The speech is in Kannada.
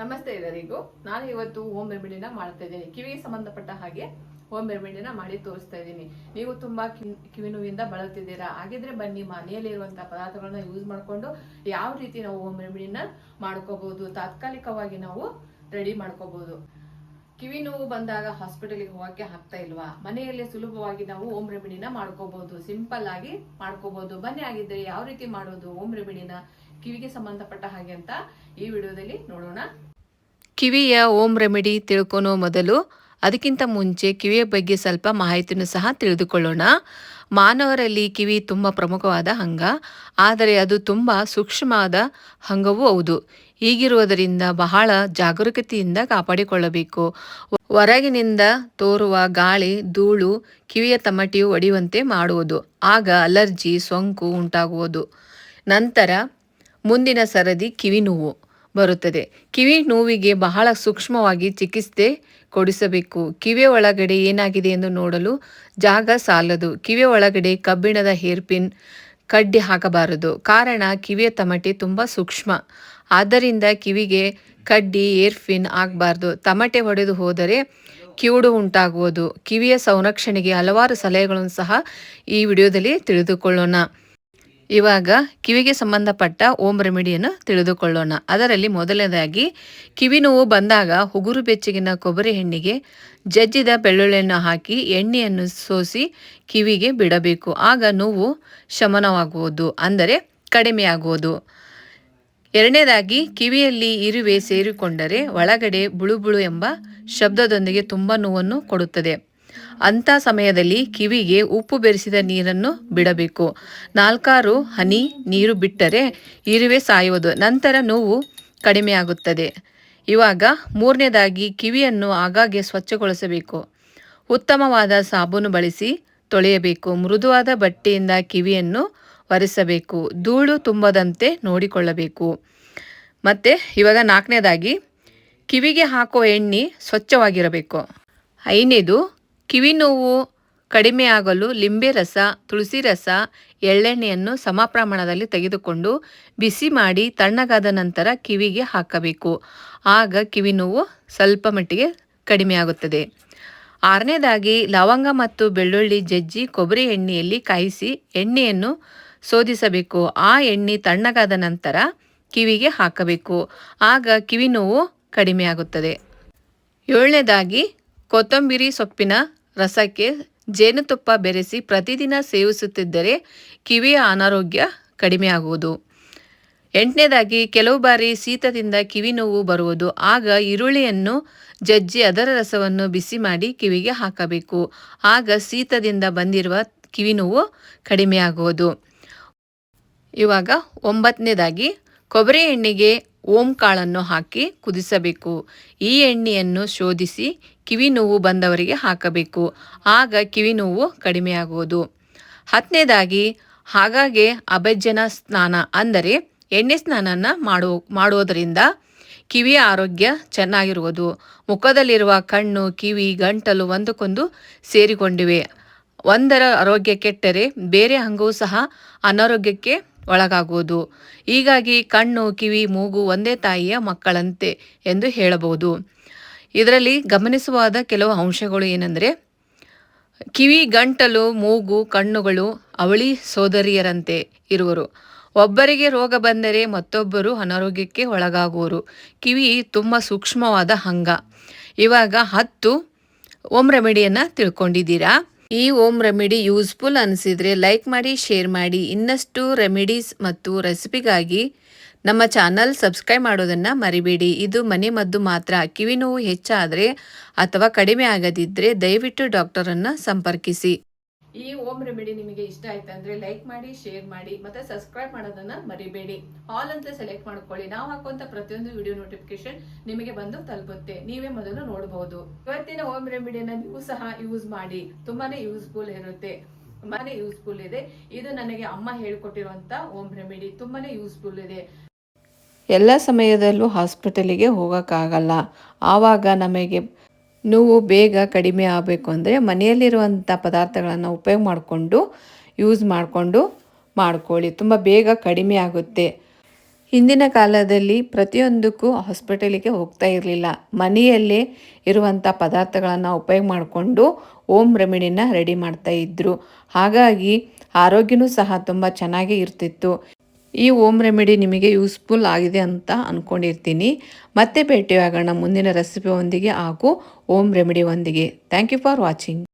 ನಮಸ್ತೆ ಎಲ್ಲರಿಗೂ. ನಾನು ಇವತ್ತು ಹೋಮ್ ರೆಮಿಡಿನ ಮಾಡ್ತಾ ಇದ್ದೀನಿ. ಕಿವಿಗೆ ಸಂಬಂಧಪಟ್ಟ ಹಾಗೆ ಹೋಮ್ ರೆಮಿಡಿನ ಮಾಡಿ ತೋರಿಸ್ತಾ ಇದ್ದೀನಿ. ನೀವು ತುಂಬಾ ಕಿವಿ ನೋವಿಂದ ಬಳಲ್ತಿದ್ದೀರಾ ಹಾಗಿದ್ರೆ ಬನ್ನಿ ಮನೆಯಲ್ಲಿರುವಂತಹ ಪದಾರ್ಥಗಳನ್ನ ಯೂಸ್ ಮಾಡ್ಕೊಂಡು ಯಾವ ರೀತಿ ನಾವು ಹೋಮ್ ರೆಮಿಡಿನ ಮಾಡ್ಕೋಬಹುದು, ತಾತ್ಕಾಲಿಕವಾಗಿ ನಾವು ರೆಡಿ ಮಾಡ್ಕೋಬಹುದು. ಕಿವಿ ನೋವು ಬಂದಾಗ ಹಾಸ್ಪಿಟಲ್ಗೆ ಹೋಗಕ್ಕೆ ಆಗ್ತಾ ಇಲ್ವಾ? ಮನೆಯಲ್ಲೇ ಸುಲಭವಾಗಿ ನಾವು ಹೋಮ್ ರೆಮಿಡಿನ ಮಾಡ್ಕೋಬಹುದು. ಸಿಂಪಲ್ ಆಗಿ ಮಾಡ್ಕೋಬಹುದು. ಬನ್ನಿ ಆಗಿದ್ರೆ ಯಾವ ರೀತಿ ಮಾಡೋದು ಹೋಮ್ ರೆಮಿಡಿನ ಕಿವಿಗೆ ಸಂಬಂಧಪಟ್ಟ ಹಾಗೆ ಅಂತ ಈ ವಿಡಿಯೋದಲ್ಲಿ ನೋಡೋಣ. ಕಿವಿಯ ಓಮ್ ರೆಮಿಡಿ ತಿಳ್ಕೊಳೋ ಮೊದಲು ಅದಕ್ಕಿಂತ ಮುಂಚೆ ಕಿವಿಯ ಬಗ್ಗೆ ಸ್ವಲ್ಪ ಮಾಹಿತಿಯನ್ನು ಸಹ ತಿಳಿದುಕೊಳ್ಳೋಣ. ಮಾನವರಲ್ಲಿ ಕಿವಿ ತುಂಬ ಪ್ರಮುಖವಾದ ಅಂಗ, ಆದರೆ ಅದು ತುಂಬ ಸೂಕ್ಷ್ಮವಾದ ಅಂಗವೂ ಹೌದು. ಹೀಗಿರುವುದರಿಂದ ಬಹಳ ಜಾಗರೂಕತೆಯಿಂದ ಕಾಪಾಡಿಕೊಳ್ಳಬೇಕು. ಹೊರಗಿನಿಂದ ತೋರುವ ಗಾಳಿ, ಧೂಳು ಕಿವಿಯ ತಮಟಿಯು ಒಡೆಯುವಂತೆ ಮಾಡುವುದು. ಆಗ ಅಲರ್ಜಿ, ಸೋಂಕು ಉಂಟಾಗುವುದು. ನಂತರ ಮುಂದಿನ ಸರದಿ ಕಿವಿ ನೋವು ಬರುತ್ತದೆ. ಕಿವಿ ನೋವಿಗೆ ಬಹಳ ಸೂಕ್ಷ್ಮವಾಗಿ ಚಿಕಿತ್ಸೆ ಕೊಡಿಸಬೇಕು. ಕಿವಿಯ ಒಳಗಡೆ ಏನಾಗಿದೆ ಎಂದು ನೋಡಲು ಜಾಗ ಸಾಲದು. ಕಿವಿಯ ಒಳಗಡೆ ಕಬ್ಬಿಣದ ಹೇರ್ಪಿನ್ ಕಡ್ಡಿ ಹಾಕಬಾರದು. ಕಾರಣ ಕಿವಿಯ ತಮಟೆ ತುಂಬ ಸೂಕ್ಷ್ಮ. ಆದ್ದರಿಂದ ಕಿವಿಗೆ ಕಡ್ಡಿ ಏರ್ಫಿನ್ ಆಗಬಾರ್ದು. ತಮಟೆ ಹೊಡೆದು ಹೋದರೆ ಕಿವುಡು ಉಂಟಾಗುವುದು. ಕಿವಿಯ ಸಂರಕ್ಷಣೆಗೆ ಹಲವಾರು ಸಲಹೆಗಳನ್ನು ಸಹ ಈ ವಿಡಿಯೋದಲ್ಲಿ ತಿಳಿದುಕೊಳ್ಳೋಣ. ಇವಾಗ ಕಿವಿಗೆ ಸಂಬಂಧಪಟ್ಟ ಓಮ್ ರೆಮಿಡಿಯನ್ನು ತಿಳಿದುಕೊಳ್ಳೋಣ. ಅದರಲ್ಲಿ ಮೊದಲನೇದಾಗಿ, ಕಿವಿ ನೋವು ಬಂದಾಗ ಉಗುರು ಬೆಚ್ಚಗಿನ ಕೊಬ್ಬರಿ ಎಣ್ಣೆಗೆ ಜಜ್ಜಿದ ಬೆಳ್ಳುಳ್ಳಿಯನ್ನು ಹಾಕಿ ಎಣ್ಣೆಯನ್ನು ಸೋಸಿ ಕಿವಿಗೆ ಬಿಡಬೇಕು. ಆಗ ನೋವು ಶಮನವಾಗುವುದು, ಅಂದರೆ ಕಡಿಮೆಯಾಗುವುದು. ಎರಡನೇದಾಗಿ, ಕಿವಿಯಲ್ಲಿ ಇರುವೆ ಸೇರಿಕೊಂಡರೆ ಒಳಗಡೆ ಬುಳುಬುಳು ಎಂಬ ಶಬ್ದದೊಂದಿಗೆ ತುಂಬ ನೋವನ್ನು ಕೊಡುತ್ತದೆ. ಅಂಥ ಸಮಯದಲ್ಲಿ ಕಿವಿಗೆ ಉಪ್ಪು ಬೆರೆಸಿದ ನೀರನ್ನು ಬಿಡಬೇಕು. ನಾಲ್ಕಾರು ಹನಿ ನೀರು ಬಿಟ್ಟರೆ ಇರುವೆ ಸಾಯುವುದು, ನಂತರ ನೋವು ಕಡಿಮೆಯಾಗುತ್ತದೆ. ಇವಾಗ ಮೂರನೇದಾಗಿ ಕಿವಿಯನ್ನು ಆಗಾಗ್ಗೆ ಸ್ವಚ್ಛಗೊಳಿಸಬೇಕು. ಉತ್ತಮವಾದ ಸಾಬೂನು ಬಳಸಿ ತೊಳೆಯಬೇಕು. ಮೃದುವಾದ ಬಟ್ಟೆಯಿಂದ ಕಿವಿಯನ್ನು ಒರೆಸಬೇಕು. ಧೂಳು ತುಂಬದಂತೆ ನೋಡಿಕೊಳ್ಳಬೇಕು. ಮತ್ತು ಇವಾಗ ನಾಲ್ಕನೇದಾಗಿ ಕಿವಿಗೆ ಹಾಕೋ ಎಣ್ಣೆ ಸ್ವಚ್ಛವಾಗಿರಬೇಕು. ಐದನೇದು ಕಿವಿ ನೋವು ಕಡಿಮೆಯಾಗಲು ಲಿಂಬೆ ರಸ, ತುಳಸಿ ರಸ, ಎಳ್ಳೆಣ್ಣೆಯನ್ನು ಸಮ ಪ್ರಮಾಣದಲ್ಲಿ ತೆಗೆದುಕೊಂಡು ಬಿಸಿ ಮಾಡಿ ತಣ್ಣಗಾದ ನಂತರ ಕಿವಿಗೆ ಹಾಕಬೇಕು. ಆಗ ಕಿವಿ ನೋವು ಸ್ವಲ್ಪ ಮಟ್ಟಿಗೆ ಕಡಿಮೆಯಾಗುತ್ತದೆ ಆರನೇದಾಗಿ, ಲವಂಗ ಮತ್ತು ಬೆಳ್ಳುಳ್ಳಿ ಜಜ್ಜಿ ಕೊಬ್ಬರಿ ಎಣ್ಣೆಯಲ್ಲಿ ಕಾಯಿಸಿ ಎಣ್ಣೆಯನ್ನು ಶೋಧಿಸಬೇಕು ಆ ಎಣ್ಣೆ ತಣ್ಣಗಾದ ನಂತರ ಕಿವಿಗೆ ಹಾಕಬೇಕು. ಆಗ ಕಿವಿ ನೋವು ಕಡಿಮೆಯಾಗುತ್ತದೆ ಏಳನೇದಾಗಿ, ಕೊತ್ತಂಬರಿ ಸೊಪ್ಪಿನ ರಸಕ್ಕೆ ಜೇನುತುಪ್ಪ ಬೆರೆಸಿ ಪ್ರತಿದಿನ ಸೇವಿಸುತ್ತಿದ್ದರೆ ಕಿವಿಯ ಅನಾರೋಗ್ಯ ಕಡಿಮೆಯಾಗುವುದು. ಎಂಟನೇದಾಗಿ, ಕೆಲವು ಬಾರಿ ಶೀತದಿಂದ ಕಿವಿ ನೋವು ಬರುವುದು. ಆಗ ಈರುಳ್ಳಿಯನ್ನು ಜಜ್ಜಿ ಅದರ ರಸವನ್ನು ಬಿಸಿ ಮಾಡಿ ಕಿವಿಗೆ ಹಾಕಬೇಕು. ಆಗ ಶೀತದಿಂದ ಬಂದಿರುವ ಕಿವಿ ನೋವು ಕಡಿಮೆಯಾಗುವುದು. ಇವಾಗ ಒಂಬತ್ತನೇದಾಗಿ, ಕೊಬ್ಬರಿ ಎಣ್ಣೆಗೆ ಓಂ ಕಾಳನ್ನು ಹಾಕಿ ಕುದಿಸಬೇಕು. ಈ ಎಣ್ಣೆಯನ್ನು ಶೋಧಿಸಿ ಕಿವಿ ನೋವು ಬಂದವರಿಗೆ ಹಾಕಬೇಕು. ಆಗ ಕಿವಿ ನೋವು ಕಡಿಮೆಯಾಗುವುದು. ಹತ್ತನೇದಾಗಿ, ಹಾಗಾಗಿ ಅಭಜ್ಜನ ಸ್ನಾನ ಅಂದರೆ ಎಣ್ಣೆ ಸ್ನಾನನ ಮಾಡೋ ಮಾಡುವುದರಿಂದ ಕಿವಿಯ ಆರೋಗ್ಯ ಚೆನ್ನಾಗಿರುವುದು. ಮುಖದಲ್ಲಿರುವ ಕಣ್ಣು, ಕಿವಿ, ಗಂಟಲು ಒಂದಕ್ಕೊಂದು ಸೇರಿಕೊಂಡಿವೆ. ಒಂದರ ಆರೋಗ್ಯ ಕೆಟ್ಟರೆ ಬೇರೆ ಅಂಗವೂ ಸಹ ಅನಾರೋಗ್ಯಕ್ಕೆ ಒಳಗಾಗುವುದು. ಹೀಗಾಗಿ ಕಣ್ಣು, ಕಿವಿ, ಮೂಗು ಒಂದೇ ತಾಯಿಯ ಮಕ್ಕಳಂತೆ ಎಂದು ಹೇಳಬಹುದು. ಇದರಲ್ಲಿ ಗಮನಿಸುವಾದ ಕೆಲವು ಅಂಶಗಳು ಏನೆಂದರೆ, ಕಿವಿ, ಗಂಟಲು, ಮೂಗು, ಕಣ್ಣುಗಳು ಅವಳಿ ಸೋದರಿಯರಂತೆ ಇರುವರು. ಒಬ್ಬರಿಗೆ ರೋಗ ಬಂದರೆ ಮತ್ತೊಬ್ಬರು ಅನಾರೋಗ್ಯಕ್ಕೆ ಒಳಗಾಗುವರು. ಕಿವಿ ತುಂಬ ಸೂಕ್ಷ್ಮವಾದ ಅಂಗ. ಇವಾಗ ಹತ್ತು ಓಮ್ ರೆಮಿಡಿಯನ್ನು ತಿಳ್ಕೊಂಡಿದ್ದೀರಾ? ಈ ಓಮ್ ರೆಮಿಡಿ ಯೂಸ್ಫುಲ್ ಅನಿಸಿದರೆ ಲೈಕ್ ಮಾಡಿ, ಶೇರ್ ಮಾಡಿ. ಇನ್ನಷ್ಟು ರೆಮಿಡೀಸ್ ಮತ್ತು ರೆಸಿಪಿಗಾಗಿ ನಮ್ಮ ಚಾನಲ್ ಸಬ್ಸ್ಕ್ರೈಬ್ ಮಾಡೋದನ್ನು ಮರಿಬೇಡಿ. ಇದು ಮನೆ ಮದ್ದು ಮಾತ್ರ. ಕಿವಿ ನೋವು ಹೆಚ್ಚಾದರೆ ಅಥವಾ ಕಡಿಮೆ ಆಗದಿದ್ದರೆ ದಯವಿಟ್ಟು ಡಾಕ್ಟರನ್ನು ಸಂಪರ್ಕಿಸಿ. ಈ ಓಮ್ ರೆಮಿಡಿ ನಿಮಗೆ ಇಷ್ಟ ಆಯ್ತು ಅಂದ್ರೆ ಲೈಕ್ ಮಾಡಿ, ಶೇರ್ ಮಾಡಿ, ಮತ್ತೆ ಸಬ್ಸ್ಕ್ರೈಬ್ ಮಾಡೋದನ್ನ ಮರಿಬೇಡಿ. ಆಲ್ ಅಂತ ಸೆಲೆಕ್ಟ್ ಮಾಡ್ಕೊಳ್ಳಿ. ನಾವು ಹಾಕುವಂತ ಪ್ರತಿಯೊಂದು ವಿಡಿಯೋ ನೋಟಿಫಿಕೇಶನ್ ನಿಮಗೆ ಬಂದು ತಲುಪುತ್ತೆ. ನೀವೇ ಮೊದಲು ನೋಡಬಹುದು ಇವತ್ತಿನ ಓಮ್ ರೆಮಿಡಿಯನ್ನ ನೀವು ಸಹ ಯೂಸ್ ಮಾಡಿ. ತುಂಬಾನೇ ಯೂಸ್ಫುಲ್ ಇರುತ್ತೆ. ತುಂಬಾನೇ ಯೂಸ್ಫುಲ್ ಇದೆ. ಇದು ನನಗೆ ಅಮ್ಮ ಹೇಳ್ಕೊಟ್ಟಿರುವಂತ ಓಮ್ ರೆಮಿಡಿ. ತುಂಬಾನೇ ಯೂಸ್ಫುಲ್ ಇದೆ. ಎಲ್ಲ ಸಮಯದಲ್ಲೂ ಹಾಸ್ಪಿಟಲಿಗೆ ಹೋಗೋಕ್ಕಾಗಲ್ಲ. ಆವಾಗ ನಮಗೆ ನೋವು ಬೇಗ ಕಡಿಮೆ ಆಗಬೇಕು ಅಂದರೆ ಮನೆಯಲ್ಲಿರುವಂಥ ಪದಾರ್ಥಗಳನ್ನು ಉಪಯೋಗ ಮಾಡಿಕೊಂಡು ಯೂಸ್ ಮಾಡಿಕೊಂಡು ಮಾಡ್ಕೊಳ್ಳಿ. ತುಂಬ ಬೇಗ ಕಡಿಮೆ ಆಗುತ್ತೆ. ಹಿಂದಿನ ಕಾಲದಲ್ಲಿ ಪ್ರತಿಯೊಂದಕ್ಕೂ ಹಾಸ್ಪಿಟಲಿಗೆ ಹೋಗ್ತಾ ಇರಲಿಲ್ಲ. ಮನೆಯಲ್ಲೇ ಇರುವಂಥ ಪದಾರ್ಥಗಳನ್ನು ಉಪಯೋಗ ಮಾಡಿಕೊಂಡು ಓಮ್ ರೆಮಿಡಿನ ರೆಡಿ ಮಾಡ್ತಾ ಇದ್ದರು ಹಾಗಾಗಿ ಆರೋಗ್ಯನೂ ಸಹ ತುಂಬ ಚೆನ್ನಾಗೇ ಇರ್ತಿತ್ತು. ಈ ಓಮ್ ರೆಮಿಡಿ ನಿಮಗೆ ಯೂಸ್ಫುಲ್ ಆಗಿದೆ ಅಂತ ಅಂದ್ಕೊಂಡಿರ್ತೀನಿ ಮತ್ತೆ ಭೇಟಿಯಾಗೋಣ ಮುಂದಿನ ರೆಸಿಪಿ ಒಂದಿಗೆ ಹಾಗೂ ಓಮ್ ರೆಮಿಡಿ ಒಂದಿಗೆ. Thank you for watching.